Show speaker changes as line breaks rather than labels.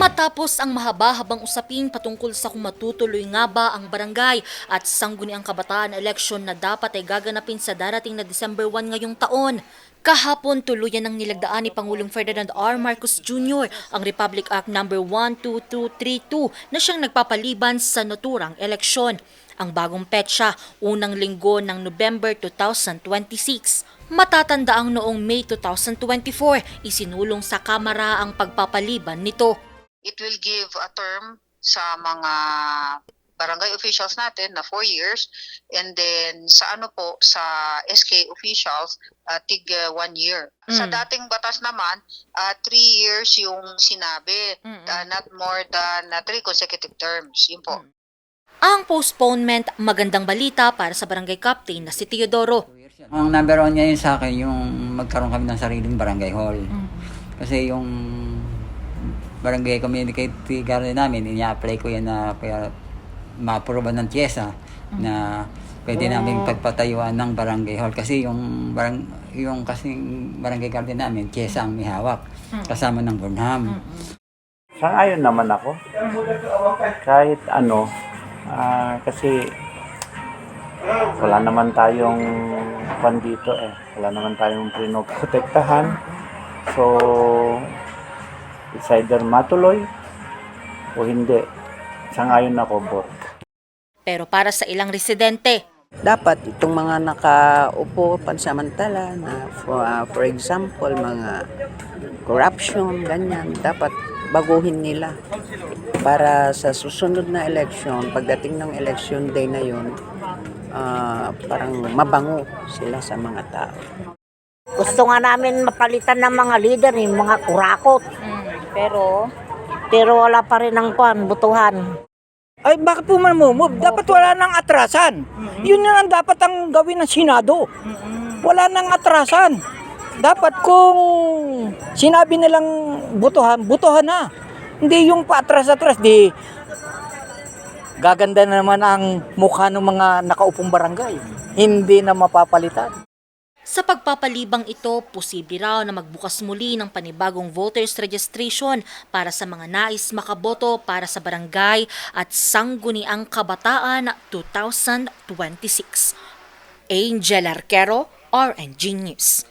Matapos ang mahaba-habang usapin patungkol sa kung matutuloy nga ba ang barangay at sangguniang kabataan election na dapat ay gaganapin sa darating na December 1 ngayong taon, kahapon tuluyan ng nilagdaan ni Pangulong Ferdinand R. Marcos Jr. ang Republic Act No. 12232 na siyang nagpapaliban sa naturang eleksyon. Ang bagong petsa, unang linggo ng November 2026. Matatandaang noong May 2024, isinulong sa Kamara ang pagpapaliban nito.
It will give a term sa mga barangay officials natin na 4 years and then sa ano po sa SK officials uh, tig 1 year. Sa
Mm.
dating batas naman 3 years yung sinabi uh, not more than 3 consecutive terms. Yun po.
Ang postponement, magandang balita para sa barangay captain na si Teodoro.
Ang number one ngayon sa akin, yung magkaroon kami ng sariling barangay hall. Kasi yung barangay community garden namin, ini-apply ko yan na kaya ma-approve ng TIESA na pwede namin pagpatayuan ng barangay hall. Kasi yung barang yung kasing barangay garden namin, TIESA ang may hawak. Kasama ng Burnham.
Sang-ayon naman ako. Kahit ano, ah, kasi wala naman tayong pan dito eh. Wala naman tayong pinoprotektahan. So, it's either matuloy o hindi. Sang-ayon ako, bot.
Pero para sa ilang residente,
dapat itong mga nakaupo pansamantala na for, ah, for example mga corruption ganyan dapat baguhin nila para sa susunod na election pagdating ng election day na yun ah, parang mabango sila sa mga tao
Gusto nga namin mapalitan ng mga leader, yung mga kurakot.
Pero
Pero wala pa rin ang kwan, butuhan.
Ay, bakit po man move? Dapat wala nang atrasan. Yun na ang dapat ang gawin ng Senado. Wala nang atrasan. Dapat kung sinabi nilang butuhan, butuhan na. Hindi yung paatras-atras, di gaganda na naman ang mukha ng mga nakaupong barangay. Hindi na mapapalitan.
Sa pagpapalibang ito, posible raw na magbukas muli ng panibagong voters registration para sa mga nais makaboto para sa barangay at sangguniang kabataan 2026. Angel Arquero, RNG News.